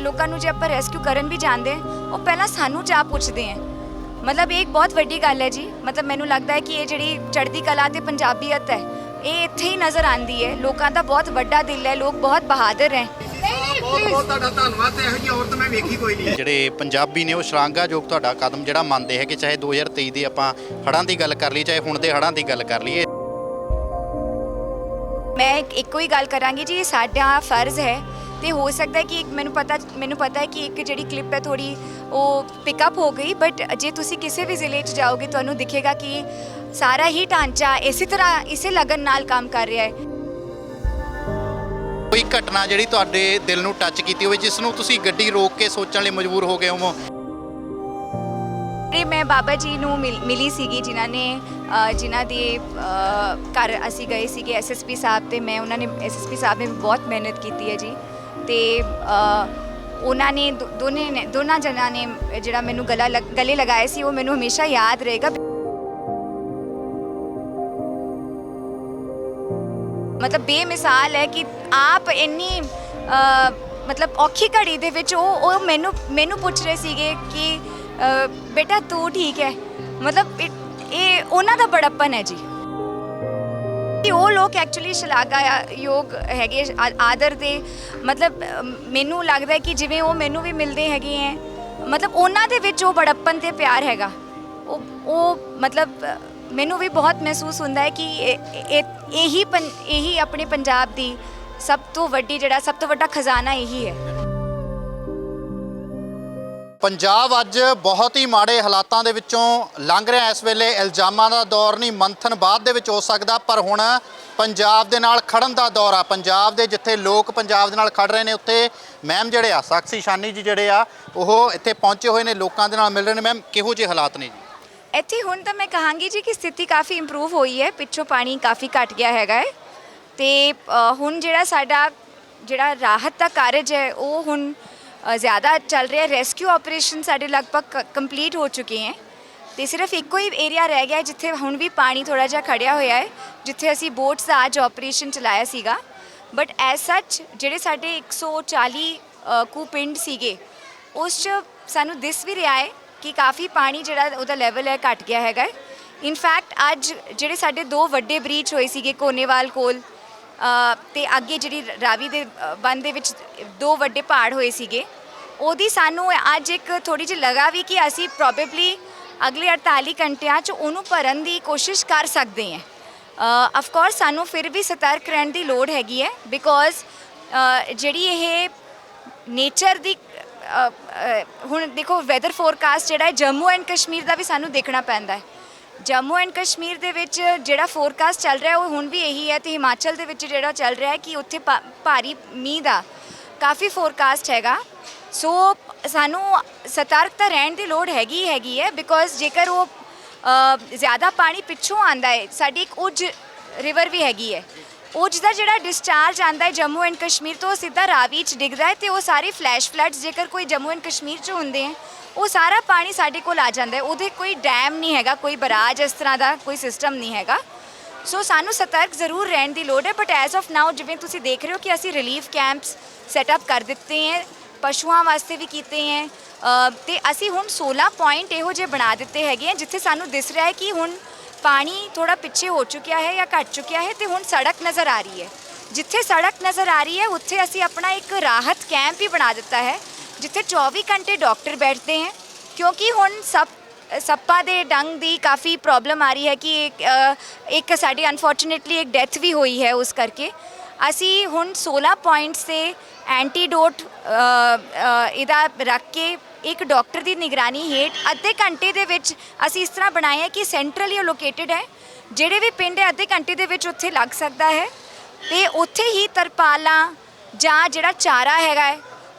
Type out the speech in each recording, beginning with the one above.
ਲੋਕਾਂ ਨੂੰ ਜੇ ਆਪਾਂ ਰੈਸਕਿਊ ਕਰਨ ਵੀ ਜਾਂਦੇ ਹਾਂ, ਉਹ ਪਹਿਲਾਂ ਸਾਨੂੰ ਚਾਹ ਪੁੱਛਦੇ ਆ ਮਤਲਬ ਇਹ ਇੱਕ ਬਹੁਤ ਵੱਡੀ ਗੱਲ ਹੈ ਜੀ। ਮਤਲਬ ਮੈਨੂੰ ਲੱਗਦਾ ਹੈ ਕਿ ਇਹ ਜਿਹੜੀ ਚੜ੍ਹਦੀ ਕਲਾ ਤੇ ਪੰਜਾਬੀਅਤ ਹੈ ਇਹ ਇੱਥੇ ਹੀ ਨਜ਼ਰ ਆਂਦੀ ਹੈ। ਲੋਕਾਂ ਦਾ ਬਹੁਤ ਵੱਡਾ ਦਿਲ ਹੈ ਲੋਕ ਬਹੁਤ ਬਹਾਦਰ ਹੈ। ਬਹੁਤ ਬਹੁਤ ਤੁਹਾਡਾ ਧੰਨਵਾਦ ਤੇ ਇਹੋ ਜਿਹੀ ਔਰਤ ਮੈਂ ਵੇਖੀ ਕੋਈ ਨਹੀਂ। ਜਿਹੜੇ ਪੰਜਾਬੀ ਨੇ ਉਹ ਸ਼ਲਾਘਾਯੋਗ ਤੁਹਾਡਾ ਕਦਮ ਜਿਹੜਾ ਮੰਨਦੇ ਹੈ ਕਿ ਚਾਹੇ 2023 ਦੀ ਆਪਾਂ ਹੜ੍ਹਾਂ ਦੀ ਗੱਲ ਕਰ ਲਈ ਚਾਹੇ ਹੁਣ ਦੇ ਹੜ੍ਹਾਂ ਦੀ ਗੱਲ ਕਰ ਲਈਏ। ਮੈਂ ਇੱਕ- ਇੱਕੋ ਹੀ ਗੱਲ ਕਰਾਂਗੀ ਜੀ ਇਹ ਸਾਡਾ ਫਰਜ਼ ਹੈ ਤੇ ਹੋ ਸਕਦਾ ਹੈ ਕਿ ਇੱਕ ਮੈਨੂੰ ਪਤਾ ਮੈਨੂੰ ਪਤਾ ਹੈ ਕਿ ਇੱਕ ਜਿਹੜੀ ਕਲਿੱਪ ਹੈ ਥੋੜੀ ਉਹ ਪਿਕਅਪ ਹੋ ਗਈ ਬਟ ਜੇ ਤੁਸੀਂ ਕਿਸੇ ਵੀ ਜ਼ਿਲ੍ਹੇ 'ਚ ਜਾਓਗੇ ਤੁਹਾਨੂੰ ਦਿਖੇਗਾ ਕਿ ਸਾਰਾ ਹੀ ਢਾਂਚਾ ਇਸੇ ਤਰ੍ਹਾਂ ਇਸੇ ਲਗਨ ਨਾਲ ਕੰਮ ਕਰ ਰਿਹਾ ਹੈ। ਕੋਈ ਘਟਨਾ ਜਿਹੜੀ ਤੁਹਾਡੇ ਦਿਲ ਨੂੰ ਟੱਚ ਕੀਤੀ ਹੋਵੇ ਜਿਸ ਨੂੰ ਤੁਸੀਂ ਗੱਡੀ ਰੋਕ ਕੇ ਸੋਚਣ ਲਈ ਮਜਬੂਰ ਹੋ ਗਏ ਹੋ ਤੇ ਮੈਂ ਬਾਬਾ ਜੀ ਨੂੰ ਮਿਲ- ਮਿਲੀ ਸੀਗੀ ਜਿਨ੍ਹਾਂ ਨੇ ਅ, ਜਿਨ੍ਹਾਂ ਦੇ ਅ, ਘਰ ਅਸੀਂ ਗਏ ਸੀਗੇ ਐਸਐਸਪੀ ਸਾਹਿਬ ਤੇ ਮੈਂ ਉਹਨਾਂ ਨੇ ਐਸਐਸਪੀ ਸਾਹਿਬ ਨੇ ਬਹੁਤ ਮਿਹਨਤ ਕੀਤੀ ਹੈ ਜੀ। ਤੇ ਉਹਨਾਂ ਨੇ ਦੋ- ਦੋਨੇ ਨੇ, ਦੋਨਾਂ ਜਨਾਂ ਨੇ ਜਿਹੜਾ ਮੈਨੂੰ ਗਲਾ ਲਗ- ਗਲੇ ਲਗਾਏ ਸੀ, ਉਹ ਮੈਨੂੰ ਹਮੇਸ਼ਾ ਯਾਦ ਰਹੇਗਾ। ਮਤਲਬ ਬੇਮਿਸਾਲ ਹੈ ਕਿ ਆਪ ਇੰਨੀ ਮਤਲਬ ਔਖੀ ਘੜੀ ਦੇ ਵਿੱਚ ਉਹ ਉਹ ਮੈਨੂੰ ਮੈਨੂੰ ਪੁੱਛ ਰਹੇ ਸੀਗੇ ਕਿ ਬੇਟਾ ਤੂੰ ਠੀਕ ਹੈ? ਮਤਲਬ ਇਹ- ਇਹ, ਉਹਨਾਂ ਦਾ ਬੜਾਪਨ ਹੈ ਜੀ। ਕਿ ਉਹ ਲੋਕ ਐਕਚੁਅਲੀ ਸ਼ਲਾਘਾ ਯੋਗ ਹੈਗੇ ਆ- ਆਦਰ ਦੇ ਮਤਲਬ ਅ, ਮੈਨੂੰ ਲੱਗਦਾ ਹੈ ਕਿ ਜਿਵੇਂ ਉਹ ਮੈਨੂੰ ਵੀ ਮਿਲਦੇ ਹੈਗੇ ਹੈ ਮਤਲਬ ਉਹਨਾਂ ਦੇ ਵਿੱਚ ਉਹ ਬੜਾਪਨ ਤੇ ਪਿਆਰ ਹੈਗਾ। ਉਹ ਉਹ ਮਤਲਬ ਅ, ਮੈਨੂੰ ਵੀ ਬਹੁਤ ਮਹਿਸੂਸ ਹੁੰਦਾ ਹੈ ਕਿ ਇਹ- ਇਹ- ਇਹੀ ਪੰ- ਇਹੀ ਆਪਣੇ ਪੰਜਾਬ ਦੀ ਸਭ ਤੋਂ ਵੱਡੀ ਜਿਹੜਾ ਸਭ ਤੋਂ ਵੱਡਾ ਖਜ਼ਾਨਾ ਇਹੀ ਹੈ। ਪੰਜਾਬ ਅੱਜ ਬਹੁਤ ਹੀ ਮਾੜੇ ਹਾਲਾਤਾਂ ਦੇ ਵਿੱਚੋਂ ਲੰਘ ਰਿਹਾ ਇਸ ਵੇਲੇ ਇਲਜ਼ਾਮਾਂ ਦਾ ਦੌਰ ਨਹੀਂ ਮੰਥਨ ਬਾਅਦ ਦੇ ਵਿੱਚ ਹੋ ਸਕਦਾ ਪਰ ਹੁਣ ਪੰਜਾਬ ਦੇ ਨਾਲ ਖੜਨ ਦਾ ਦੌਰ ਆ। ਪੰਜਾਬ ਦੇ ਜਿੱਥੇ ਲੋਕ ਪੰਜਾਬ ਦੇ ਨਾਲ ਖੜ ਰਹੇ ਨੇ ਉੱਥੇ ਮੈਮ ਜਿਹੜੇ ਆ ਸਾਕਸ਼ੀ ਸ਼ਾਨੀ ਜੀ ਜਿਹੜੇ ਆ ਉਹ ਇੱਥੇ ਪਹੁੰਚੇ ਹੋਏ ਨੇ ਲੋਕਾਂ ਦੇ ਨਾਲ ਮਿਲ ਰਹੇ ਨੇ। ਮੈਮ ਕਿਹੋ ਜਿਹੇ ਹਾਲਾਤ ਨੇ ਜੀ? ਇੱਥੇ ਹੁਣ ਤਾਂ ਮੈਂ ਕਹਾਂਗੀ ਜੀ ਕਿ ਸਥਿਤੀ ਕਾਫੀ ਇੰਪਰੂਵ ਹੋਈ ਹੈ। ਪਿੱਛੋਂ ਪਾਣੀ ਕਾਫੀ ਘਟ ਗਿਆ ਹੈਗਾ ਹੈ। ਤੇ ਅ, ਹੁਣ ਜਿਹੜਾ ਸਾਡਾ ਜਿਹੜਾ ਰਾਹਤ ਦਾ ਕਾਰਜ ਹੈ ਉਹ ਹੁਣ ਜ਼ਿਆਦਾ ਚੱਲ ਰਿਹਾ ਰੈਸਕਿਊ ਆਪਰੇਸ਼ਨ ਸਾਡੇ ਲਗਭਗ ਕੰਪਲੀਟ ਹੋ ਚੁੱਕੇ ਹੈ। ਤੇ ਸਿਰਫ ਇੱਕੋ ਹੀ ਏਰੀਆ ਰਹਿ ਗਿਆ ਜਿੱਥੇ ਹੁਣ ਵੀ ਪਾਣੀ ਥੋੜਾ ਜਿਹਾ ਖੜਿਆ ਹੋਇਆ ਹੈ ਜਿੱਥੇ ਅਸੀਂ ਬੋਟਸ ਦਾ ਅੱਜ ਆਪਰੇਸ਼ਨ ਚਲਾਇਆ ਸੀਗਾ। ਬਟ ਐਸ ਸੱਚ ਜਿਹੜੇ ਸਾਡੇ 140 ਅ, ਕੁ ਪਿੰਡ ਸੀਗੇ ਉਸ 'ਚ ਸਾਨੂੰ ਦਿਸ ਵੀ ਰਿਹਾ ਹੈ ਕਿ ਕਾਫੀ ਪਾਣੀ ਜਿਹੜਾ ਉਹਦਾ ਲੈਵਲ ਹੈ ਘਟ ਗਿਆ ਹੈਗਾ ਇਨਫੈਕਟ ਅੱਜ ਜਿਹੜੇ ਸਾਡੇ ਦੋ ਵੱਡੇ ਬ੍ਰੀਚ ਹੋਏ ਸੀਗੇ ਕੋਨੇਵਾਲ ਕੋਲ ਤੇ ਅੱਗੇ ਜਿਹੜੀ ਰਾਵੀ ਦੇ ਅ, ਬੰਦ ਦੇ ਵਿੱਚ ਦੋ ਵੱਡੇ ਪਹਾੜ ਹੋਏ ਸੀਗੇ ਉਹਦੀ ਸਾਨੂੰ ਅੱਜ ਇੱਕ ਥੋੜੀ ਜਿਹੀ ਲਗਾ ਵੀ ਕਿ ਅਸੀਂ ਪ੍ਰੋਬੇਬਲੀ ਅਗਲੇ 48 ਘੰਟਿਆਂ 'ਚ ਉਹਨੂੰ ਭਰਨ ਦੀ ਕੋਸ਼ਿਸ਼ ਕਰ ਸਕਦੇ ਹਾਂ। ਆਫ ਕੋਰਸ ਸਾਨੂੰ ਫਿਰ ਵੀ ਸਤਰਕ ਰਹਿਣ ਦੀ ਲੋੜ ਹੈਗੀ ਹੈ ਬਿਕੋਜ਼ ਜਿਹੜੀ ਇਹ ਨੇਚਰ ਦੀ ਹੁਣ ਦੇਖੋ ਵੈਦਰ ਫੋਰਕਾਸਟ ਜਿਹੜਾ ਹੈ ਜੰਮੂ ਐਂਡ ਕਸ਼ਮੀਰ ਦਾ ਵੀ ਸਾਨੂੰ ਦੇਖਣਾ ਪੈਂਦਾ ਹੈ। ਜੰਮੂ ਐਂਡ ਕਸ਼ਮੀਰ ਦੇ ਵਿੱਚ ਜਿਹੜਾ ਫੋਰਕਾਸਟ ਚੱਲ ਰਿਹਾ ਉਹ ਹੁਣ ਵੀ ਇਹੀ ਹੈ ਤੇ ਹਿਮਾਚਲ ਦੇ ਵਿੱਚ ਜਿਹੜਾ ਚੱਲ ਰਿਹਾ ਹੈ ਕਿ ਉੱਥੇ ਭਾ- ਭਾਰੀ ਮੀਂਹ ਦਾ ਕਾਫੀ ਫੋਰਕਾਸਟ ਹੈਗਾ। ਸੋ ਸਾਨੂੰ ਸਤਰਕਤਾ ਰਹਿਣ ਦੀ ਲੋੜ ਹੈਗੀ ਹੀ ਹੈਗੀ ਹੈ ਬਿਕੋਜ਼ ਜੇਕਰ ਉਹ ਅ, ਜ਼ਿਆਦਾ ਪਾਣੀ ਪਿੱਛੋਂ ਆਂਦਾ ਹੈ ਸਾਡੀ ਇੱਕ ਉਜ ਰਿਵਰ ਵੀ ਹੈਗੀ ਹੈ। ਉਜ ਦਾ ਜਿਹੜਾ ਡਿਸਚਾਰਜ ਆਂਦਾ ਹੈ ਜੰਮੂ ਐਂਡ ਕਸ਼ਮੀਰ ਤੋਂ ਉਹ ਸਿੱਧਾ ਰਾਵੀ ਚ ਡਿੱਗਦਾ ਹੈ ਤੇ ਉਹ ਸਾਰੇ ਫਲੈਸ਼ ਫਲੱਡਸ ਜੇਕਰ ਕੋਈ ਜੰਮੂ ਐਂਡ ਕਸ਼ਮੀਰ ਚ ਹੁੰਦੇ ਹੈ ਉਹ ਸਾਰਾ ਪਾਣੀ ਸਾਡੇ ਕੋਲ ਆ ਜਾਂਦਾ ਹੈ। ਉਹਦੇ ਕੋਈ ਡੈਮ ਨਹੀਂ ਹੈਗਾ ਕੋਈ ਬਰਾਜ ਇਸ ਤਰ੍ਹਾਂ ਦਾ ਕੋਈ ਸਿਸਟਮ ਨਹੀਂ ਹੈਗਾ। ਸੋ ਸਾਨੂੰ ਸਤਰਕ ਜ਼ਰੂਰ ਰਹਿਣ ਦੀ ਲੋੜ ਹੈ ਬਟ ਐਜ਼ ਆਫ ਨਾਓ ਜਿਵੇਂ ਤੁਸੀਂ ਦੇਖ ਰਹੇ ਹੋ ਕਿ ਅਸੀਂ ਰਿਲੀਫ ਕੈਂਪਸ ਸੈਟਅਪ ਕਰ ਦਿੱਤੇ ਹੈ ਪਸ਼ੂਆਂ ਵਾਸਤੇ ਵੀ ਕੀਤੇ ਹੈ ਅ, ਤੇ ਅਸੀਂ ਹੁਣ 16 ਪੁਆਇੰਟ ਇਹੋ ਜਿਹੇ ਬਣਾ ਦਿੱਤੇ ਹੈਗੇ ਹੈ ਜਿੱਥੇ ਸਾਨੂੰ ਦਿਸ ਰਿਹਾ ਹੈ ਕਿ ਹੁਣ ਪਾਣੀ ਥੋੜਾ ਪਿੱਛੇ ਹੋ ਚੁੱਕਿਆ ਹੈ ਜਾਂ ਘਟ ਚੁੱਕਿਆ ਹੈ ਤੇ ਹੁਣ ਸੜਕ ਨਜ਼ਰ ਆ ਰਹੀ ਹੈ। ਜਿੱਥੇ ਸੜਕ ਨਜ਼ਰ ਆ ਰਹੀ ਹੈ ਉੱਥੇ ਅਸੀਂ ਆਪਣਾ ਇੱਕ ਰਾਹਤ ਕੈਂਪ ਵੀ ਬਣਾ ਦਿੱਤਾ ਹੈ। ਜਿੱਥੇ 24 ਘੰਟੇ ਡਾਕਟਰ ਬੈਠਦੇ ਹੈ ਕਿਉਂਕਿ ਹੁਣ ਸਭ ਸੱਪਾਂ ਦੇ ਡੰਗ ਦੀ ਕਾਫੀ ਪ੍ਰੋਬਲਮ ਆ ਰਹੀ ਹੈ ਕਿ ਇੱਕ, ਇੱਕ ਸਾਡੀ ਅਨਫੋਰਚੂਨੇਟਲੀ ਇੱਕ ਡੈਥ ਵੀ ਹੋਈ ਹੈ ਉਸ ਕਰਕੇ। ਅਸੀਂ ਹੁਣ 16 ਪੁਆਇੰਟਸ ਤੇ ਐਂਟੀਡੋਟ ਇਹਦਾ ਰੱਖ ਕੇ ਇੱਕ ਡਾਕਟਰ ਦੀ ਨਿਗਰਾਨੀ ਹੇਠ ਅੱਧੇ ਘੰਟੇ ਦੇ ਵਿੱਚ ਅਸੀਂ ਇਸ ਤਰ੍ਹਾਂ ਬਣਾਏ ਹੈ ਕਿ ਸੈਂਟਰਲੀ ਲੋਕੇਟਡ ਹੈ ਜਿਹੜੇ ਵੀ ਪਿੰਡ ਹੈ ਅੱਧੇ ਘੰਟੇ ਦੇ ਵਿੱਚ ਉੱਥੇ ਲੱਗ ਸਕਦਾ ਹੈ। ਤੇ ਉੱਥੇ ਹੀ ਤਰਪਾਲਾਂ ਜਾਂ ਜਿਹੜਾ ਚਾਰਾ ਹੈਗਾ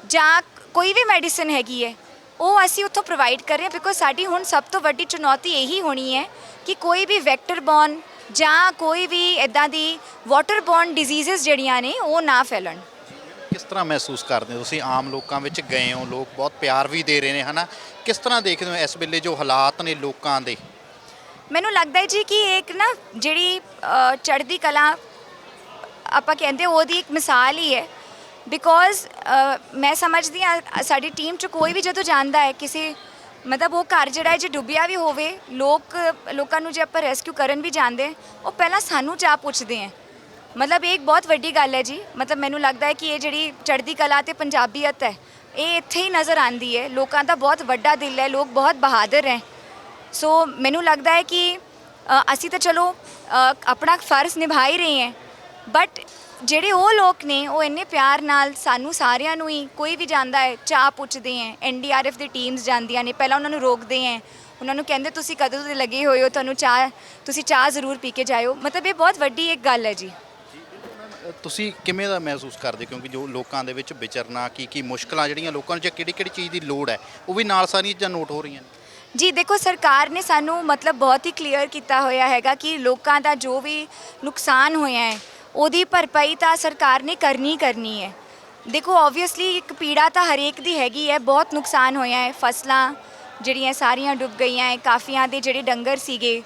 ਜਾਂ ਕੋਈ ਵੀ ਮੈਡੀਸਿਨ ਹੈਗੀ ਹੈ ਉਹ ਅਸੀਂ ਉੱਥੋਂ ਪ੍ਰੋਵਾਈਡ ਕਰ ਰਹੇ ਹਾਂ ਬਿਕੋਜ਼ ਸਾਡੀ ਹੁਣ ਸਭ ਤੋਂ ਵੱਡੀ ਚੁਣੌਤੀ ਇਹੀ ਹੋਣੀ ਹੈ ਕਿ ਕੋਈ ਵੀ ਵੈਕਟਰ ਬੌਰਨ ਜਾਂ ਕੋਈ ਵੀ ਇਦਾਂ ਦੀ ਵਾਟਰ ਬੌਰਨ ਡਿਜ਼ੀਜ਼ਸ ਜਿਹੜੀਆਂ ਨੇ ਉਹ ਨਾ ਫੈਲਣ। ਕਿਸ ਤਰ੍ਹਾਂ ਮਹਿਸੂਸ ਕਰਦੇ ਹੋ ਤੁਸੀਂ? ਆਮ ਲੋਕਾਂ ਵਿੱਚ ਗਏ ਹੋ ਲੋਕ ਬਹੁਤ ਪਿਆਰ ਵੀ ਦੇ ਰਹੇ ਨੇ ਹਨਾ? ਕਿਸ ਤਰ੍ਹਾਂ ਦੇਖਦੇ ਹੋ ਇਸ ਵੇਲੇ ਜੋ ਹਾਲਾਤ ਨੇ ਲੋਕਾਂ ਦੇ? ਮੈਨੂੰ ਲੱਗਦਾ ਹੈ ਜੀ ਕਿ ਇਹ ਇੱਕ ਨਾ ਜਿਹੜੀ ਚੜ੍ਹਦੀ ਕਲਾ ਆਪਾਂ ਕਹਿੰਦੇ ਉਹਦੀ ਇੱਕ ਮਿਸਾਲ ਹੀ ਹੈ। ਬਿਕੋਜ਼ uh, ਮੈਂ ਸਮਝਦੀ ਹਾਂ, ਸਾਡੀ ਟੀਮ ਚ ਕੋਈ ਵੀ ਜਦੋਂ ਜਾਂਦਾ ਹੈ, ਕਿਸੇ, ਮਤਲਬ ਉਹ ਘਰ ਜਿਹੜਾ ਹੈ, ਜੇ ਡੁੱਬਿਆ ਵੀ ਹੋਵੇ, ਲੋਕ, ਲੋਕਾਂ ਨੂੰ ਜੇ ਆਪਾਂ ਰੈਸਕਿਊ ਕਰਨ ਵੀ ਜਾਂਦੇ ਉਹ ਪਹਿਲਾਂ ਸਾਨੂੰ ਜਾ ਪੁੱਛਦੇ ਹੈ। ਮਤਲਬ ਇਹ ਇੱਕ ਬਹੁਤ ਵੱਡੀ ਗੱਲ ਹੈ ਜੀ। ਮਤਲਬ ਮੈਨੂੰ ਲੱਗਦਾ ਹੈ ਕਿ ਇਹ ਜਿਹੜੀ ਚੜ੍ਹਦੀ ਕਲਾ ਤੇ ਪੰਜਾਬੀਅਤ ਹੈ, ਇਹ ਇੱਥੇ ਹੀ ਨਜ਼ਰ ਆਂਦੀ ਹੈ। ਲੋਕਾਂ ਦਾ ਬਹੁਤ ਵੱਡਾ ਦਿਲ ਹੈ, ਲੋਕ ਬਹੁਤ ਬਹਾਦਰ ਹੈ। ਸੋ ਮੈਨੂੰ ਲੱਗਦਾ ਹੈ ਕਿ ਅਸੀਂ ਤਾਂ ਚਲੋ ਆਪਣਾ ਫਰਜ਼ ਨਿਭਾ ਹੀ ਰਹੇ ਹਾਂ। ਬਟ ਜਿਹੜੇ ਉਹ ਲੋਕ ਨੇ ਉਹ ਇੰਨੇ ਪਿਆਰ ਨਾਲ ਸਾਨੂੰ ਸਾਰਿਆਂ ਨੂੰ ਹੀ ਕੋਈ ਵੀ ਜਾਂਦਾ ਹੈ ਚਾਹ ਪੁੱਛਦੇ ਹੈ ਐਨਡੀਆਰਐਫ ਦੀ ਟੀਮਸ ਜਾਂਦੀਆਂ ਨੇ ਪਹਿਲਾਂ ਉਹਨਾਂ ਨੂੰ ਰੋਕਦੇ ਹੈ। ਉਹਨਾਂ ਨੂੰ ਕਹਿੰਦੇ ਤੁਸੀਂ ਕਦੋਂ ਦੇ ਲੱਗੇ ਹੋਏ ਹੋ? ਤੁਹਾਨੂੰ ਚਾਹ ਤੁਸੀਂ ਚਾਹ ਜ਼ਰੂਰ ਪੀ ਕੇ ਜਾਇਓ। ਮਤਲਬ ਇਹ ਬਹੁਤ ਵੱਡੀ ਇੱਕ ਗੱਲ ਹੈ ਜੀ। ਤੁਸੀਂ ਕਿਵੇਂ ਦਾ ਮਹਿਸੂਸ ਕਰਦੇ? ਕਿਉਂਕਿ ਜੋ ਲੋਕਾਂ ਦੇ ਵਿੱਚ ਵਿਚਰਨਾ ਕੀ ਕੀ ਮੁਸ਼ਕਲਾਂ ਜਿਹੜੀਆਂ ਲੋਕਾਂ ਨੂੰ ਜਾਂ ਕਿਹੜੀ ਕਿਹੜੀ ਚੀਜ਼ ਦੀ ਲੋੜ ਹੈ ਉਹ ਵੀ ਨਾਲ ਸਾਰੀਆਂ ਚੀਜ਼ਾਂ ਨੋਟ ਹੋ ਰਹੀਆਂ ਨੇ। ਜੀ ਦੇਖੋ ਸਰਕਾਰ ਨੇ ਸਾਨੂੰ ਮਤਲਬ ਬਹੁਤ ਹੀ ਕਲੀਅਰ ਕੀਤਾ ਹੋਇਆ ਹੈਗਾ ਕਿ ਲੋਕਾਂ ਦਾ ਜੋ ਵੀ ਨੁਕਸਾਨ ਹੋਇਆ ਹੈ ਉਹਦੀ ਭਰਪਾਈ ਤਾਂ ਸਰਕਾਰ ਨੇ ਕਰਨੀ ਕਰਨੀ ਹੈ। ਦੇਖੋ ਆਬਵੀਅਸਲੀ ਇੱਕ ਪੀੜਾ ਤਾਂ ਹਰੇਕ ਦੀ ਹੈਗੀ ਹੈ, ਬਹੁਤ ਨੁਕਸਾਨ ਹੋਇਆ ਹੈ। ਫਸਲਾਂ ਜਿਹੜੀਆਂ ਸਾਰੀਆਂ ਡੁੱਬ ਗਈਆਂ ਹੈ, ਕਾਫੀਆਂ ਦੇ ਜਿਹੜੇ ਡੰਗਰ ਸੀਗੇ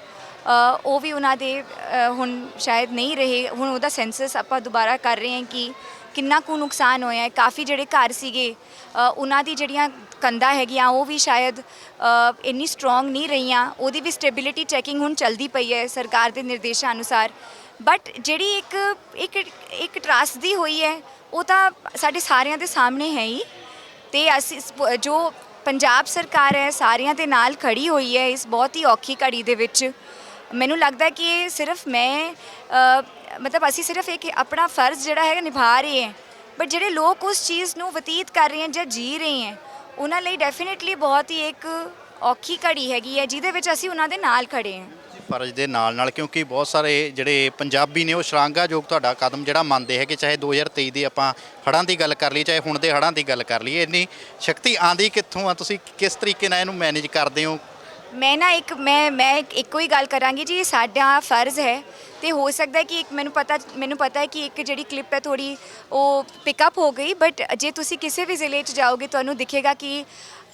ਉਹ ਵੀ ਉਹਨਾਂ ਦੇ ਹੁਣ ਸ਼ਾਇਦ ਨਹੀਂ ਰਹੇ। ਹੁਣ ਉਹਦਾ ਸੈਂਸਸ ਆਪਾਂ ਦੁਬਾਰਾ ਕਰ ਰਹੇ ਹਾਂ ਕਿ ਕਿੰਨਾ ਕੁ ਨੁਕਸਾਨ ਹੋਇਆ ਹੈ। ਕਾਫੀ ਜਿਹੜੇ ਘਰ ਸੀਗੇ ਉਹਨਾਂ ਦੀ ਜਿਹੜੀਆਂ ਕੰਧਾਂ ਹੈਗੀਆਂ, ਉਹ ਵੀ ਸ਼ਾਇਦ ਇੰਨੀ ਸਟਰੋਂਗ ਨਹੀਂ ਰਹੀਆਂ। ਉਹਦੀ ਵੀ ਸਟੇਬਿਲਿਟੀ ਚੈਕਿੰਗ ਹੁਣ ਚੱਲਦੀ ਪਈ ਹੈ ਸਰਕਾਰ ਦੇ ਨਿਰਦੇਸ਼ਾਂ ਅਨੁਸਾਰ। ਬਟ ਜਿਹੜੀ ਇੱਕ ਇੱਕ ਇੱਕ ਟਰਸਟ ਦੀ ਹੋਈ ਹੈ, ਉਹ ਤਾਂ ਸਾਡੇ ਸਾਰਿਆਂ ਦੇ ਸਾਹਮਣੇ ਹੈ ਹੀ। ਤੇ ਅਸੀਂ ਜੋ ਪੰਜਾਬ ਸਰਕਾਰ ਹੈ, ਸਾਰਿਆਂ ਦੇ ਨਾਲ ਖੜੀ ਹੋਈ ਹੈ ਇਸ ਬਹੁਤ ਹੀ ਔਖੀ ਘੜੀ ਦੇ ਵਿੱਚ। ਮੈਨੂੰ ਲੱਗਦਾ ਕਿ ਇਹ ਸਿਰਫ ਮੈਂ ਮਤਲਬ ਅਸੀਂ ਸਿਰਫ ਇੱਕ ਆਪਣਾ ਫਰਜ਼ ਜਿਹੜਾ ਹੈਗਾ ਨਿਭਾ ਰਹੇ ਹਾਂ। ਬਟ ਜਿਹੜੇ ਲੋਕ ਉਸ ਚੀਜ਼ ਨੂੰ ਬਤੀਤ ਕਰ ਰਹੇ ਹਨ ਜਾਂ ਜੀ ਰਹੇ ਹੈ ਉਹਨਾਂ ਲਈ ਡੈਫੀਨਿਟਲੀ ਬਹੁਤ ਹੀ ਇੱਕ ਔਖੀ ਘੜੀ ਹੈਗੀ ਹੈ, ਜਿਹਦੇ ਵਿੱਚ ਅਸੀਂ ਉਹਨਾਂ ਦੇ ਨਾਲ ਖੜੇ ਹਾਂ। ਫਰਜ਼ ਦੇ ਨਾਲ ਨਾਲ, ਕਿਉਂਕਿ ਬਹੁਤ ਸਾਰੇ ਜਿਹੜੇ ਪੰਜਾਬੀ ਨੇ, ਉਹ ਸ਼ਲਾਘਾਯੋਗ ਤੁਹਾਡਾ ਕਦਮ ਜਿਹੜਾ ਮੰਨਦੇ ਹੈਗੇ, ਚਾਹੇ 2023 ਦੀ ਆਪਾਂ ਹੜ੍ਹਾਂ ਦੀ ਗੱਲ ਕਰ ਲਈ ਚਾਹੇ ਹੁਣ ਦੇ ਹੜ੍ਹਾਂ ਦੀ ਗੱਲ ਕਰ ਲਈਏ, ਇੰਨੀ ਸ਼ਕਤੀ ਆਂਦੀ ਕਿੱਥੋਂ ਆ? ਤੁਸੀਂ ਕਿਸ ਤਰੀਕੇ ਨਾਲ ਇਹਨੂੰ ਮੈਨੇਜ ਕਰਦੇ ਹੋ? ਮੈਂ ਨਾ ਇੱਕ, ਮੈਂ ਮੈਂ ਇੱਕੋ ਹੀ ਗੱਲ ਕਰਾਂਗੀ ਜੀ, ਸਾਡਾ ਫਰਜ਼ ਹੈ, ਤੇ ਹੋ ਸਕਦਾ ਕਿ ਇੱਕ, ਮੈਨੂੰ ਪਤਾ ਮੈਨੂੰ ਪਤਾ ਹੈ ਕਿ ਇੱਕ ਜਿਹੜੀ ਕਲਿੱਪ ਹੈ ਥੋੜੀ ਉਹ ਪਿਕਅਪ ਹੋ ਗਈ ਬਟ ਜੇ ਤੁਸੀਂ ਕਿਸੇ ਵੀ ਜ਼ਿਲ੍ਹੇ 'ਚ ਜਾਓਗੇ, ਤੁਹਾਨੂੰ ਦਿਖੇਗਾ ਕਿ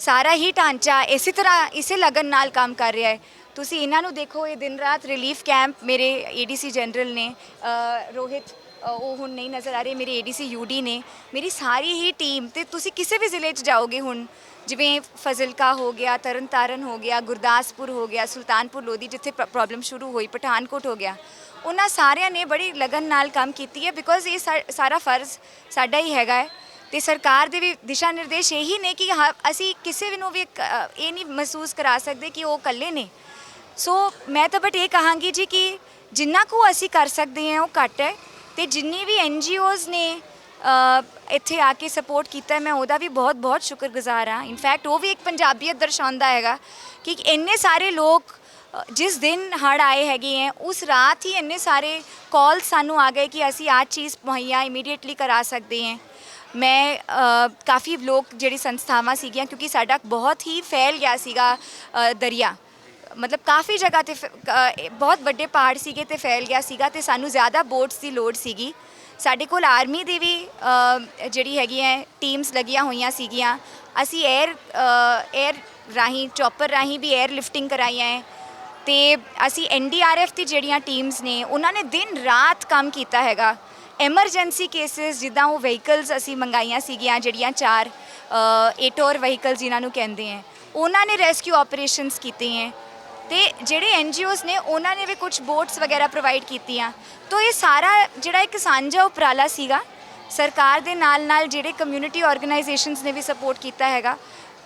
ਸਾਰਾ ਹੀ ਢਾਂਚਾ ਇਸੇ ਤਰ੍ਹਾਂ, ਇਸੇ ਲਗਨ ਨਾਲ ਕੰਮ ਕਰ ਰਿਹਾ ਹੈ। ਤੁਸੀਂ ਇਹਨਾਂ ਨੂੰ ਦੇਖੋ ਇਹ ਦਿਨ ਰਾਤ ਰਿਲੀਫ ਕੈਂਪ ਮੇਰੇ ਏਡੀਸੀ ਜਨਰਲ ਨੇ ਰੋਹਿਤ ਉਹ ਹੁਣ ਨਹੀਂ ਨਜ਼ਰ ਆ ਰਹੇ ਮੇਰੇ ਏਡੀਸੀ ਯੂਡੀ ਨੇ। ਮੇਰੀ ਸਾਰੀ ਹੀ ਟੀਮ ਤੇ ਤੁਸੀਂ ਕਿਸੇ ਵੀ ਜ਼ਿਲ੍ਹੇ 'ਚ ਜਾਓਗੇ ਹੁਣ ਜਿਵੇਂ ਫਜ਼ਿਲਕਾ ਹੋ ਗਿਆ ਤਰਨਤਾਰਨ ਹੋ ਗਿਆ ਗੁਰਦਾਸਪੁਰ ਹੋ ਗਿਆ ਸੁਲਤਾਨਪੁਰ ਲੋਧੀ ਜਿੱਥੇ ਪ੍ਰੋਬਲਮ ਸ਼ੁਰੂ ਹੋਈ ਪਠਾਨਕੋਟ ਹੋ ਗਿਆ। ਉਹਨਾਂ ਸਾਰਿਆਂ ਨੇ ਬੜੀ ਲਗਨ ਨਾਲ ਕੰਮ ਕੀਤੀ ਹੈ ਬਿਕੋਜ਼ ਇਹ ਸਾ- ਸਾਰਾ ਫਰਜ਼ ਸਾਡਾ ਹੀ ਹੈਗਾ ਹੈ। ਤੇ ਸਰਕਾਰ ਦੇ ਵੀ ਦਿਸ਼ਾ ਨਿਰਦੇਸ਼ ਇਹੀ ਨੇ ਕਿ ਹਾਂ, ਅਸੀਂ ਕਿਸੇ ਵੀ ਨੂੰ ਵੀ ਇਹ ਨਹੀਂ ਮਹਿਸੂਸ ਕਰਾ ਸਕਦੇ ਕਿ ਉਹ ਇਕੱਲੇ ਨੇ। ਸੋ ਮੈਂ ਤਾਂ ਬਟ ਇਹ ਕਹਾਂਗੀ ਜੀ ਕਿ ਜਿੰਨਾ ਕੁ ਅਸੀਂ ਕਰ ਸਕਦੇ ਹਾਂ ਉਹ ਘੱਟ ਹੈ ਤੇ ਜਿੰਨੀ ਵੀ ਐਨ ਨੇ ਇੱਥੇ ਆ ਕੇ ਸਪੋਰਟ ਕੀਤਾ ਮੈਂ ਉਹਦਾ ਵੀ ਬਹੁਤ ਬਹੁਤ ਸ਼ੁਕਰਗੁਜ਼ਾਰ ਹਾਂ। ਇਨਫੈਕਟ ਉਹ ਵੀ ਇੱਕ ਪੰਜਾਬੀਅਤ ਦਰਸਾਉਂਦਾ ਹੈਗਾ ਕਿ ਇੰਨੇ ਸਾਰੇ ਲੋਕ ਜਿਸ ਦਿਨ ਹੜ ਆਏ ਹੈਗੇ ਹੈ ਉਸ ਰਾਤ ਹੀ ਇੰਨੇ ਸਾਰੇ ਕਾਲ ਸਾਨੂੰ ਆ ਗਏ ਕਿ ਅਸੀਂ ਆਹ ਚੀਜ਼ ਮੁਹੱਈਆ ਇਮੀਡੀਏਟਲੀ ਕਰਾ ਸਕਦੇ ਹਾਂ। ਮੈਂ ਕਾਫੀ ਲੋਕ ਜਿਹੜੀ ਸੰਸਥਾਵਾਂ ਸੀਗੀਆਂ ਕਿਉਂਕਿ ਸਾਡਾ ਬਹੁਤ ਹੀ ਫੈਲ ਗਿਆ ਸੀਗਾ ਅ, ਦਰਿਆ। ਮਤਲਬ ਕਾਫੀ ਜਗ੍ਹਾ ਤੇ ਫ- ਬਹੁਤ ਵੱਡੇ ਪਹਾੜ ਸੀਗੇ ਤੇ ਫੈਲ ਗਿਆ ਸੀਗਾ ਤੇ ਸਾਨੂੰ ਜ਼ਿਆਦਾ ਬੋਟਸ ਦੀ ਲੋੜ ਸੀਗੀ। ਸਾਡੇ ਕੋਲ ਆਰਮੀ ਦੀ ਵੀ ਜਿਹੜੀ ਹੈਗੀ ਹੈ ਟੀਮਸ ਲੱਗੀਆਂ ਹੋਈਆਂ ਸੀਗੀਆਂ। ਅਸੀਂ 에ਅਰ 에ਅਰ ਰਾਹੀਂ ਚੌਪਰ ਰਾਹੀਂ ਵੀ 에ਅਰ ਲਿਫਟਿੰਗ ਕਰਾਈਆਂ ਹੈ ਤੇ ਅਸੀਂ ਐਨਡੀਆਰਐਫ ਦੀ ਜਿਹੜੀਆਂ ਟੀਮਸ ਨੇ, ਉਹਨਾਂ ਨੇ ਦਿਨ ਰਾਤ ਕੰਮ ਕੀਤਾ ਹੈਗਾ। ਐਮਰਜੈਂਸੀ ਕੇਸਿਸ ਜਿੱਦਾਂ ਉਹ ਵਹੀਕਲਸ ਅਸੀਂ ਮੰਗਾਈਆਂ ਸੀਗੀਆਂ, ਜਿਹੜੀਆਂ ਚਾਰ ਏਟੋਰ ਵਹੀਕਲਸ ਜਿਨ੍ਹਾਂ ਨੂੰ ਕਹਿੰਦੇ ਹੈ ਉਹਨਾਂ ਨੇ ਰੈਸਕਿਊ ਆਪਰੇਸ਼ਨਸ ਕੀਤੇ ਹੈ ਤੇ ਜਿਹੜੇ ਐਨਜੀਓਜ਼ ਨੇ ਉਹਨਾਂ ਨੇ ਵੀ ਕੁਝ ਬੋਟਸ ਵਗੈਰਾ ਪ੍ਰੋਵਾਈਡ ਕੀਤੀਆਂ। ਤੋਂ ਇਹ ਸਾਰਾ ਜਿਹੜਾ ਇੱਕ ਸਾਂਝਾ ਉਪਰਾਲਾ ਸੀਗਾ ਸਰਕਾਰ ਦੇ ਨਾਲ ਨਾਲ ਜਿਹੜੇ ਕਮਿਊਨਿਟੀ ਆਰਗੇਨਾਈਜੇਸ਼ਨਸ ਨੇ ਵੀ ਸਪੋਰਟ ਕੀਤਾ ਹੈਗਾ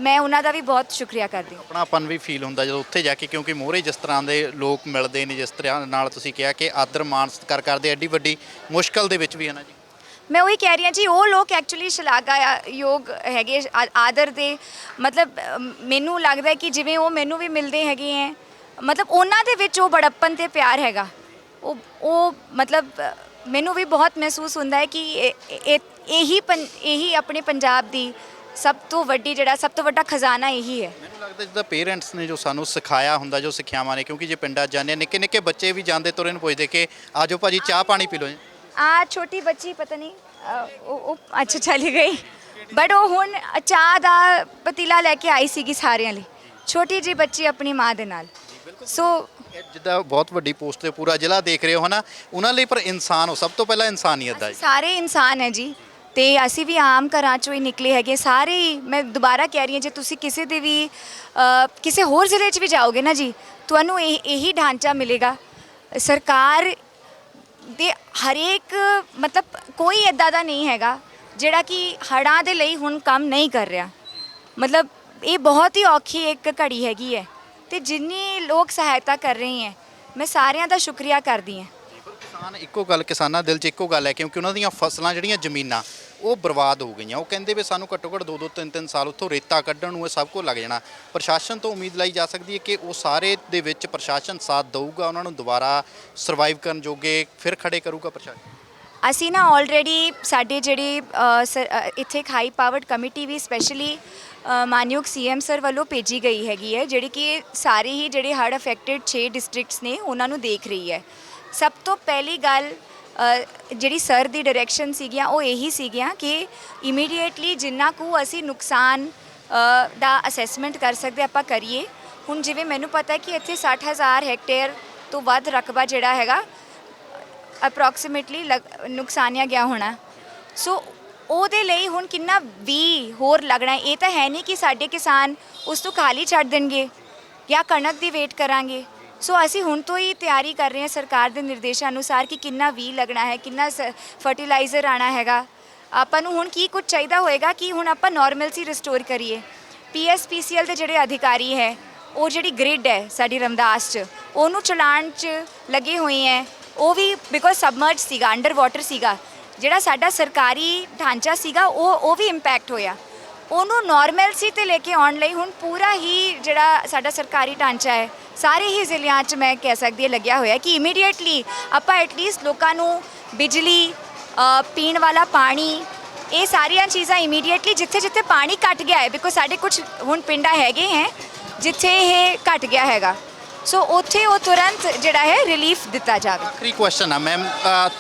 ਮੈਂ ਉਹਨਾਂ ਦਾ ਵੀ ਬਹੁਤ ਸ਼ੁਕਰੀਆ ਕਰਦੀ ਹਾਂ। ਆਪਣਾਪਨ ਵੀ ਫੀਲ ਹੁੰਦਾ ਜਦੋਂ ਉੱਥੇ ਜਾ ਕੇ ਕਿਉਂਕਿ ਮੋਹਰੇ ਜਿਸ ਤਰ੍ਹਾਂ ਦੇ ਲੋਕ ਮਿਲਦੇ ਨੇ ਜਿਸ ਤਰ੍ਹਾਂ ਨਾਲ ਤੁਸੀਂ ਕਿਹਾ ਕਿ ਆਦਰ ਮਾਣ ਸਤਿਕਾਰ ਕਰਦੇ ਐਡੀ ਵੱਡੀ ਮੁਸ਼ਕਲ ਦੇ ਵਿੱਚ ਵੀ ਹੈ ਨਾ ਜੀ। ਮੈਂ ਉਹੀ ਕਹਿ ਰਹੀ ਹਾਂ ਜੀ ਉਹ ਲੋਕ ਐਕਚੁਅਲੀ ਸ਼ਲਾਘਾ ਯੋਗ ਹੈਗੇ ਆਦਰ ਦੇ ਮਤਲਬ ਮੈਨੂੰ ਲੱਗਦਾ ਕਿ ਜਿਵੇਂ ਉਹ ਮੈਨੂੰ ਵੀ ਮਿਲਦੇ ਹੈਗੇ ਹੈ ਮਤਲਬ ਉਹਨਾਂ ਦੇ ਵਿੱਚ ਉਹ ਬੜੱਪਨ ਤੇ ਪਿਆਰ ਹੈਗਾ। ਉਹ ਉਹ ਮਤਲਬ ਅ, ਮੈਨੂੰ ਵੀ ਬਹੁਤ ਮਹਿਸੂਸ ਹੁੰਦਾ ਹੈ ਕਿ ਇਹ- ਇਹ- ਇਹੀ ਪੰ- ਇਹੀ ਆਪਣੇ ਪੰਜਾਬ ਦੀ ਸਭ ਤੋਂ ਵੱਡੀ ਜਿਹੜਾ ਸਭ ਤੋਂ ਵੱਡਾ ਖਜ਼ਾਨਾ ਇਹੀ ਹੈ। ਮੈਨੂੰ ਲੱਗਦਾ ਜਿੱਦਾਂ ਪੇਰੈਂਟਸ ਨੇ ਜੋ ਸਾਨੂੰ ਸਿਖਾਇਆ ਹੁੰਦਾ ਜੋ ਸਿੱਖਿਆਵਾਂ ਨੇ ਕਿਉਂਕਿ ਜੇ ਪਿੰਡਾਂ 'ਚ ਜਾਂਦੇ ਹਾਂ, ਨਿੱਕੇ ਨਿੱਕੇ ਬੱਚੇ ਵੀ ਜਾਂਦੇ ਤੁਰੇ ਨੂੰ ਪੁੱਛਦੇ ਕਿ ਆਜੋ ਭਾਜੀ ਚਾਹ ਪਾਣੀ ਪੀ ਲਓ ਜੀ। ਆ ਛੋਟੀ ਬੱਚੀ ਪਤਾ ਨਹੀਂ ਅ, ਉਹ ਉਹ ਅੱਛਾ ਚਲੀ ਗਈ। ਬਟ ਉਹ ਹੁਣ ਚਾਹ ਦਾ ਪਤੀਲਾ ਲੈ ਕੇ ਆਈ ਸੀਗੀ ਸਾਰਿਆਂ ਲਈ। ਛੋਟੀ ਜੀ ਬੱਚੀ ਆਪਣੀ ਮਾਂ ਦੇ ਨਾਲ। ਸੋ ਜਿੱਦਾਂ ਬਹੁਤ ਵੱਡੀ ਪੋਸਟ ਤੇ ਪੂਰਾ ਜ਼ਿਲ੍ਹਾ ਦੇਖ ਰਹੇ ਹੋ ਹਨਾ ਉਹਨਾਂ ਲਈ ਪਰ ਇਨਸਾਨ ਹੋ ਸਭ ਤੋਂ ਪਹਿਲਾਂ ਇਨਸਾਨੀਅਤ ਦਾ ਜੀ। ਸਾਰੇ ਇਨਸਾਨ ਹੈ ਜੀ ਤੇ ਅਸੀਂ ਵੀ ਆਮ ਘਰਾਂ ਚੋਂ ਹੀ ਨਿਕਲੇ ਹੈਗੇ ਸਾਰੇ ਹੀ ਮੈਂ ਦੁਬਾਰਾ ਕਹਿ ਰਹੀ ਹਾਂ ਜੇ ਤੁਸੀਂ ਕਿਸੇ ਦੇ ਵੀ ਅ, ਕਿਸੇ ਹੋਰ ਜ਼ਿਲ੍ਹੇ 'ਚ ਵੀ ਜਾਓਗੇ ਨਾ ਜੀ ਤੁਹਾਨੂੰ ਇਹ ਇਹੀ ਢਾਂਚਾ ਮਿਲੇਗਾ ਸਰਕਾਰ ਦੇ ਹਰੇਕ ਮਤਲਬ ਕੋਈ ਇਦਾਂ ਦਾ ਨਹੀਂ ਹੈਗਾ ਜਿਹੜਾ ਕਿ ਹੜ੍ਹਾਂ ਦੇ ਲਈ ਹੁਣ ਕੰਮ ਨਹੀਂ ਕਰ ਰਿਹਾ। ਮਤਲਬ ਇਹ ਬਹੁਤ ਹੀ ਔਖੀ ਇੱਕ ਘੜੀ ਹੈਗੀ ਹੈ। ਤੇ ਜਿੰਨੀ ਲੋਕ ਸਹਾਇਤਾ ਕਰ ਰਹੇ ਹੈ, ਮੈਂ ਸਾਰਿਆਂ ਦਾ ਸ਼ੁਕਰੀਆ ਕਰਦੀ ਹਾਂ। ਕਿਸਾਨ, ਇੱਕੋ ਗੱਲ ਕਿਸਾਨਾਂ ਦਿਲ 'ਚ ਇੱਕੋ ਗੱਲ ਹੈ, ਕਿਉਂਕਿ ਉਹਨਾਂ ਦੀਆਂ ਫਸਲਾਂ ਜਿਹੜੀਆਂ ਜ਼ਮੀਨਾਂ, ਉਹ ਬਰਬਾਦ ਹੋ ਗਈਆਂ। ਉਹ ਕਹਿੰਦੇ ਵੀ ਸਾਨੂੰ ਘੱਟੋ ਘੱਟ 2-2 3-3 ਸਾਲ ਉੱਥੋਂ ਰੇਤਾ ਕੱਢਣ ਨੂੰ ਇਹ ਸਭ ਕੁਝ ਲੱਗ ਜਾਣਾ। ਪ੍ਰਸ਼ਾਸਨ ਤੋਂ ਉਮੀਦ ਲਾਈ ਜਾ ਸਕਦੀ ਹੈ ਕਿ ਉਹ ਸਾਰੇ ਦੇ ਵਿੱਚ ਪ੍ਰਸ਼ਾਸਨ ਸਾਥ ਦਊਗਾ, ਉਹਨਾਂ ਨੂੰ ਦੁਬਾਰਾ ਸਰਵਾਈਵ ਕਰਨ ਜੋਗੇ ਫਿਰ ਖੜੇ ਕਰੂਗਾ ਪ੍ਰਸ਼ਾਸਨ। ਅਸੀਂ ਨਾ ਆਲਰੇਡੀ ਸਾਡੇ ਜਿਹੜੇ ਅ, ਸਰ- ਅ, ਇੱਥੇ ਇੱਕ ਹਾਈ ਪਾਵਰਡ ਕਮੇਟੀ ਵੀ ਸਪੈਸ਼ਲੀ ਮਾਨਯੋਗ ਸੀਐਮ ਸਰ ਵੱਲੋਂ ਭੇਜੀ ਗਈ ਹੈਗੀ ਹੈ ਜਿਹੜੀ ਕਿ ਸਾਰੇ ਹੀ ਜਿਹੜੇ ਹੜ੍ਹ ਅਫੈਕਟਡ 6 ਡਿਸਟ੍ਰਿਕਟਸ ਨੇ ਉਹਨਾਂ ਨੂੰ ਦੇਖ ਰਹੀ ਹੈ। ਸਭ ਤੋਂ ਪਹਿਲੀ ਗੱਲ ਅ, ਜਿਹੜੀ ਸਰ ਦੀ ਡਾਇਰੈਕਸ਼ਨ ਸੀਗੀਆਂ ਉਹ ਇਹੀ ਸੀਗੀਆਂ ਕਿ ਇਮੀਡੀਏਟਲੀ ਜਿੰਨਾ ਕੁ ਅਸੀਂ ਨੁਕਸਾਨ ਅ, ਦਾ ਅਸੈਸਮੈਂਟ ਕਰ ਸਕਦੇ ਆਪਾਂ ਕਰੀਏ। ਹੁਣ ਜਿਵੇਂ ਮੈਨੂੰ ਪਤਾ ਹੈ ਕਿ ਇੱਥੇ 60000 ਹੈਕਟੇਅਰ ਤੋਂ ਵੱਧ ਰਕਬਾ ਜਿਹੜਾ ਹੈਗਾ ਅਪਰੋਕਸੀਮੇਟਲੀ ਨੁਕਸਾਨਿਆ ਗਿਆ ਹੋਣਾ। ਸੋ ਉਹਦੇ ਲਈ ਹੁਣ ਕਿੰਨਾ ਵੀ ਹੋਰ ਲੱਗਣਾ ਇਹ ਤਾਂ ਹੈ ਨਹੀਂ ਕਿ ਸਾਡੇ ਕਿਸਾਨ ਉਸ ਤੋਂ ਖਾਲੀ ਛੱਡ ਦੇਣਗੇ ਜਾਂ ਕਣਕ ਦੀ ਵੇਟ ਕਰਾਂਗੇ। ਸੋ ਅਸੀਂ ਹੁਣ ਤੋਂ ਹੀ ਤਿਆਰੀ ਕਰ ਰਹੇ ਹਾਂ ਸਰਕਾਰ ਦੇ ਨਿਰਦੇਸ਼ਾਂ ਅਨੁਸਾਰ ਕਿ ਕਿੰਨਾ ਵੀ ਲੱਗਣਾ ਹੈ, ਕਿੰਨਾ ਫਰਟੀਲਾਈਜ਼ਰ ਆਣਾ ਹੈਗਾ। ਆਪਾਂ ਨੂੰ ਹੁਣ ਕੀ ਕੁਝ ਚਾਹੀਦਾ ਹੋਏਗਾ ਕਿ ਹੁਣ ਆਪਾਂ ਨਾਰਮਲਸੀ ਰਿਸਟੋਰ ਕਰੀਏ। ਪੀਐਸਪੀਸੀਐਲ ਦੇ ਜਿਹੜੇ ਅਧਿਕਾਰੀ ਹੈ, ਉਹ ਜਿਹੜੀ ਗ੍ਰਿਡ ਹੈ ਸਾਡੀ ਰਮਦਾਸ 'ਚ, ਉਹਨੂੰ ਚਲਾਉਣ 'ਚ ਲੱਗੇ ਹੋਏ ਹੈ। ਉਹ ਵੀ ਬਿਕੋਜ਼ ਸਬਮਰਜ ਸੀਗਾ ਅੰਡਰ ਵਾਟਰ ਸੀਗਾ, ਜਿਹੜਾ ਸਾਡਾ ਸਰਕਾਰੀ ਢਾਂਚਾ ਸੀਗਾ, ਉਹ ਉਹ ਵੀ ਇੰਪੈਕਟ ਹੋਇਆ। ਉਹਨੂੰ ਨਾਰਮਲਸੀ ਤੇ ਲੈ ਕੇ ਆਉਣ ਲਈ ਹੁਣ ਪੂਰਾ ਹੀ ਜਿਹੜਾ ਸਾਡਾ ਸਰਕਾਰੀ ਢਾਂਚਾ ਹੈ, ਸਾਰੇ ਹੀ ਜ਼ਿਲ੍ਹਿਆਂ 'ਚ ਮੈਂ ਕਹਿ ਸਕਦੀ ਹਾਂ ਲੱਗਿਆ ਹੋਇਆ ਕਿ ਇਮੀਡੀਏਟਲੀ ਆਪਾਂ ਐਟਲੀਸਟ ਲੋਕਾਂ ਨੂੰ ਬਿਜਲੀ ਪੀਣ ਵਾਲਾ ਪਾਣੀ, ਇਹ ਸਾਰੀਆਂ ਚੀਜ਼ਾਂ ਇਮੀਡੀਏਟਲੀ ਜਿੱਥੇ ਜਿੱਥੇ ਪਾਣੀ ਘਟ ਗਿਆ ਹੈ ਬਿਕੋਜ਼ ਸਾਡੇ ਕੁਝ ਹੁਣ ਪਿੰਡਾਂ ਹੈਗੇ ਹੈ, ਜਿੱਥੇ ਇਹ ਘਟ ਗਿਆ ਹੈਗਾ। ਸੋ ਉੱਥੇ ਉਹ ਤੁਰੰਤ ਜਿਹੜਾ ਹੈ ਰਿਲੀਫ ਦਿੱਤਾ ਜਾਵੇ। ਆਖਰੀ ਕੁਐਸਚਨ ਆ ਮੈਮ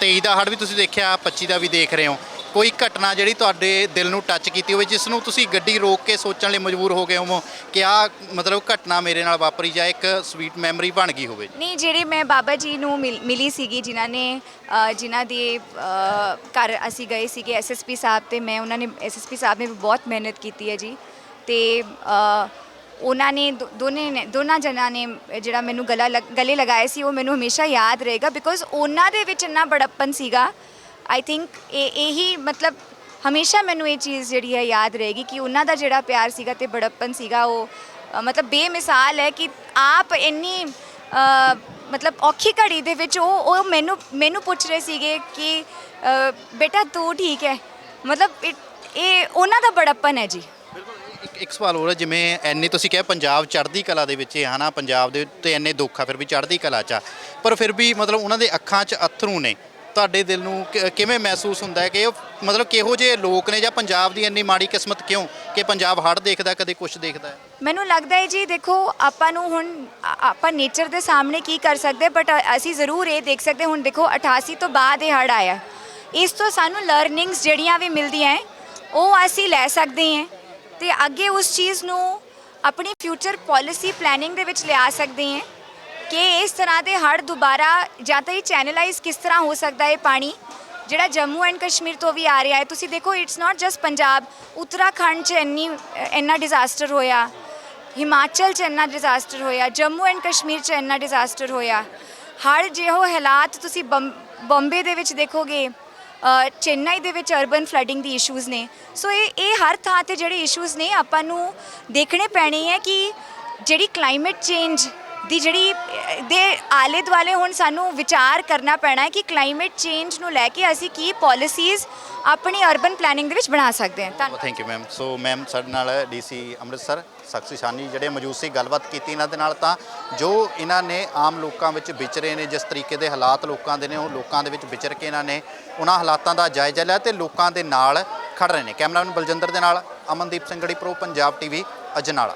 23 ਦਾ ਹੜ ਵੀ ਤੁਸੀਂ ਦੇਖਿਆ 25 ਦਾ ਵੀ ਦੇਖ ਰਹੇ ਹੋ। ਕੋਈ ਘਟਨਾ ਜਿਹੜੀ ਤੁਹਾਡੇ ਦਿਲ ਨੂੰ ਟੱਚ ਕੀਤੀ ਹੋਵੇ ਜਿਸ ਨੂੰ ਤੁਸੀਂ ਗੱਡੀ ਰੋਕ ਕੇ ਸੋਚਣ ਲਈ ਮਜਬੂਰ ਹੋ ਗਏ ਹੋ ਕਿ ਆ ਮਤਲਬ ਘਟਨਾ ਮੇਰੇ ਨਾਲ ਵਾਪਰੀ ਜਾਂ ਇੱਕ ਸਵੀਟ ਮੈਮਰੀ ਬਣ ਗਈ ਹੋਵੇ। ਨਹੀਂ ਜਿਹੜੀ ਮੈਂ ਬਾਬਾ ਜੀ ਨੂੰ ਮਿਲ- ਮਿਲੀ ਸੀਗੀ ਜਿਨ੍ਹਾਂ ਨੇ ਅ, ਜਿਨ੍ਹਾਂ ਦੇ ਅ, ਘਰ ਅਸੀਂ ਗਏ ਸੀਗੇ ਐਸਐਸਪੀ ਸਾਹਿਬ ਤੇ ਮੈਂ ਉਹਨਾਂ ਨੇ ਐਸਐਸਪੀ ਸਾਹਿਬ ਨੇ ਵੀ ਬਹੁਤ ਮਿਹਨਤ ਕੀਤੀ ਹੈ ਜੀ। ਤੇ ਅ, ਉਹਨਾਂ ਨੇ ਦੋ- ਦੋਨੇ ਨੇ ਦੋਨਾਂ ਜਨਾਂ ਨੇ ਜਿਹੜਾ ਮੈਨੂੰ ਗਲਾ ਲਗ- ਗਲੇ ਲਗਾਏ ਸੀ ਉਹ ਮੈਨੂੰ ਹਮੇਸ਼ਾ ਯਾਦ ਰਹੇਗਾ ਬਿਕੋਜ਼ ਉਹਨਾਂ ਦੇ ਵਿੱਚ ਇੰਨਾ ਬੜੱਪਨ ਸੀਗਾ। ਆਈ ਥਿੰਕ ਇਹ ਇਹੀ ਮਤਲਬ ਹਮੇਸ਼ਾ ਮੈਨੂੰ ਇਹ ਚੀਜ਼ ਜਿਹੜੀ ਹੈ ਯਾਦ ਰਹੇਗੀ ਕਿ ਉਹਨਾਂ ਦਾ ਜਿਹੜਾ ਪਿਆਰ ਸੀਗਾ ਤੇ ਬੜੱਪਨ ਸੀਗਾ ਉਹ ਅ, ਮਤਲਬ ਬੇਮਿਸਾਲ ਹੈ ਕਿ ਆਪ ਇੰਨੀ ਅ, ਮਤਲਬ ਔਖੀ ਘੜੀ ਦੇ ਵਿੱਚ ਉਹ ਉਹ ਮੈਨੂੰ ਮੈਨੂੰ ਪੁੱਛ ਰਹੇ ਸੀਗੇ ਕਿ ਅ, ਬੇਟਾ ਤੂੰ ਠੀਕ ਹੈ। ਮਤਲਬ it- ਇਹ ਉਹਨਾਂ ਦਾ ਬੜੱਪਨ ਹੈ ਜੀ। ਇੱਕ ਇੱਕ ਸਵਾਲ ਹੋਰ ਹੈ ਜਿਵੇਂ ਐਨੇ ਤੁਸੀਂ ਕਿਹਾ ਪੰਜਾਬ ਚੜ੍ਹਦੀ ਕਲਾ ਦੇ ਵਿੱਚ ਹੈ ਨਾ ਪੰਜਾਬ ਦੇ ਉੱਤੇ ਐਨੇ ਦੁੱਖ ਆ ਫਿਰ ਵੀ ਚੜ੍ਹਦੀ ਕਲਾ ਚ ਆ। ਪਰ ਫਿਰ ਵੀ ਮਤਲਬ ਉਹਨਾਂ ਦੇ ਅੱਖਾਂ 'ਚ ਅਥਰੂ ਨੇ। ਤੁਹਾਡੇ ਦਿਲ ਨੂੰ ਕਿ- ਕਿਵੇਂ ਮਹਿਸੂਸ ਹੁੰਦਾ ਹੈ ਕਿ ਉਹ ਮਤਲਬ ਕਿਹੋ ਜਿਹੇ ਲੋਕ ਨੇ ਜਾਂ ਪੰਜਾਬ ਦੀ ਇੰਨੀ ਮਾੜੀ ਕਿਸਮਤ ਕਿਉਂ ਕਿ ਪੰਜਾਬ ਹੜ੍ਹ ਦੇਖਦਾ ਕਦੇ ਕੁਝ ਦੇਖਦਾ ਹੈ? ਮੈਨੂੰ ਲੱਗਦਾ ਹੈ ਜੀ ਦੇਖੋ ਆਪਾਂ ਨੂੰ ਹੁਣ ਆ- ਆਪਾਂ ਨੇਚਰ ਦੇ ਸਾਹਮਣੇ ਕੀ ਕਰ ਸਕਦੇ ਬਟ ਅਸੀਂ ਜ਼ਰੂਰ ਇਹ ਦੇਖ ਸਕਦੇ ਹੁਣ ਦੇਖੋ 88 ਤੋਂ ਬਾਅਦ ਇਹ ਹੜ ਆਇਆ। ਇਸ ਤੋਂ ਸਾਨੂੰ ਲਰਨਿੰਗਸ ਜਿਹੜੀਆਂ ਵੀ ਮਿਲਦੀਆਂ ਹੈ, ਉਹ ਅਸੀਂ ਲੈ ਸਕਦੇ ਹਾਂ। ਤੇ ਅੱਗੇ ਉਸ ਚੀਜ਼ ਨੂੰ ਆਪਣੀ ਫਿਊਚਰ ਪਾਲਿਸੀ ਪਲੈਨਿੰਗ ਦੇ ਵਿੱਚ ਲਿਆ ਸਕਦੇ ਹਾਂ ਕਿ ਇਸ ਤਰ੍ਹਾਂ ਦੇ ਹੜ ਦੁਬਾਰਾ ਜਾਂ ਤਾਂ ਇਹ ਚੈਨਲਾਈਜ਼ ਕਿਸ ਤਰ੍ਹਾਂ ਹੋ ਸਕਦਾ ਹੈ ਪਾਣੀ, ਜਿਹੜਾ ਜੰਮੂ ਐਂਡ ਕਸ਼ਮੀਰ ਤੋਂ ਵੀ ਆ ਰਿਹਾ ਹੈ। ਤੁਸੀਂ ਦੇਖੋ it's not just Punjab. Uttarakhand 'ਚ ਇੰਨੀ ਇੰਨਾ ਡਿਜ਼ਾਸਟਰ ਹੋਇਆ। ਹਿਮਾਚਲ 'ਚ ਇੰਨਾ ਡਿਜ਼ਾਸਟਰ ਹੋਇਆ। ਜੰਮੂ ਐਂਡ ਕਸ਼ਮੀਰ 'ਚ ਇੰਨਾ ਡਿਜ਼ਾਸਟਰ ਹੋਇਆ। ਹਰ ਜਿਹੋ ਹਾਲਾਤ ਤੁਸੀਂ ਬੰਬ- ਬੰਬੇ ਦੇ ਵਿੱਚ ਦੇਖੋਗੇ ਚੇਨਈ ਦੇ ਵਿੱਚ ਅਰਬਨ ਫਲੱਡਿੰਗ ਦੀ ਇਸ਼ੂਜ਼ ਨੇ। ਸੋ ਇਹ ਇਹ ਹਰ ਥਾਂ ਤੇ ਜਿਹੜੇ ਇਸ਼ੂਜ਼ ਨੇ, ਆਪਾਂ ਨੂੰ ਦੇਖਣੇ ਪੈਣੇ ਹੈ ਕਿ ਜਿਹੜੀ ਕਲਾਈਮੇਟ ਚੇਂਜ ਦੀ ਜਿਹੜੀ, ਦੇ ਆਲੇ ਦੁਆਲੇ ਹੁਣ ਸਾਨੂੰ ਵਿਚਾਰ ਕਰਨਾ ਪੈਣਾ ਹੈ ਕਿ ਕਲਾਈਮੇਟ ਚੇਂਜ ਨੂੰ ਲੈ ਕੇ ਅਸੀਂ ਕੀ ਪਾਲਿਸੀਜ਼ ਆਪਣੀ ਅਰਬਨ ਪਲੈਨਿੰਗ ਦੇ ਵਿੱਚ ਬਣਾ ਸਕਦੇ ਹਾਂ। ਧੰਨਵਾਦ thank you ma'am so ma'am ਸਾਡੇ ਨਾਲ ਡੀਸੀ ਅੰਮ੍ਰਿਤਸਰ ਸ਼ਖਸੀ ਸ਼ਾਨੀ ਜਿਹੜੇ ਮੌਜੂਦ ਸੀ, ਗੱਲਬਾਤ ਕੀਤੀ ਇਹਨਾਂ ਦੇ ਨਾਲ ਤਾਂ ਜੋ ਇਹਨਾਂ ਨੇ ਆਮ ਲੋਕਾਂ ਵਿੱਚ ਵਿਚਰੇ ਨੇ, ਜਿਸ ਤਰੀਕੇ ਦੇ ਹਾਲਾਤ ਲੋਕਾਂ ਦੇ ਨੇ, ਉਹ ਲੋਕਾਂ ਦੇ ਵਿੱਚ ਵਿਚਰ ਕੇ ਇਹਨਾਂ ਨੇ ਉਹਨਾਂ ਹਾਲਾਤਾਂ ਦਾ ਜਾਇਜ਼ਾ ਲਿਆ ਤੇ ਲੋਕਾਂ ਦੇ ਨਾਲ ਖੜ ਰਹੇ ਨੇ। ਕੈਮਰਾਮੈਨ ਬਲਜਿੰਦਰ ਦੇ ਨਾਲ ਅਮਨਦੀਪ ਸਿੰਘ ਗੜੀ, ਪ੍ਰੋ ਪੰਜਾਬ ਟੀਵੀ, ਅਜਨਾਲਾ।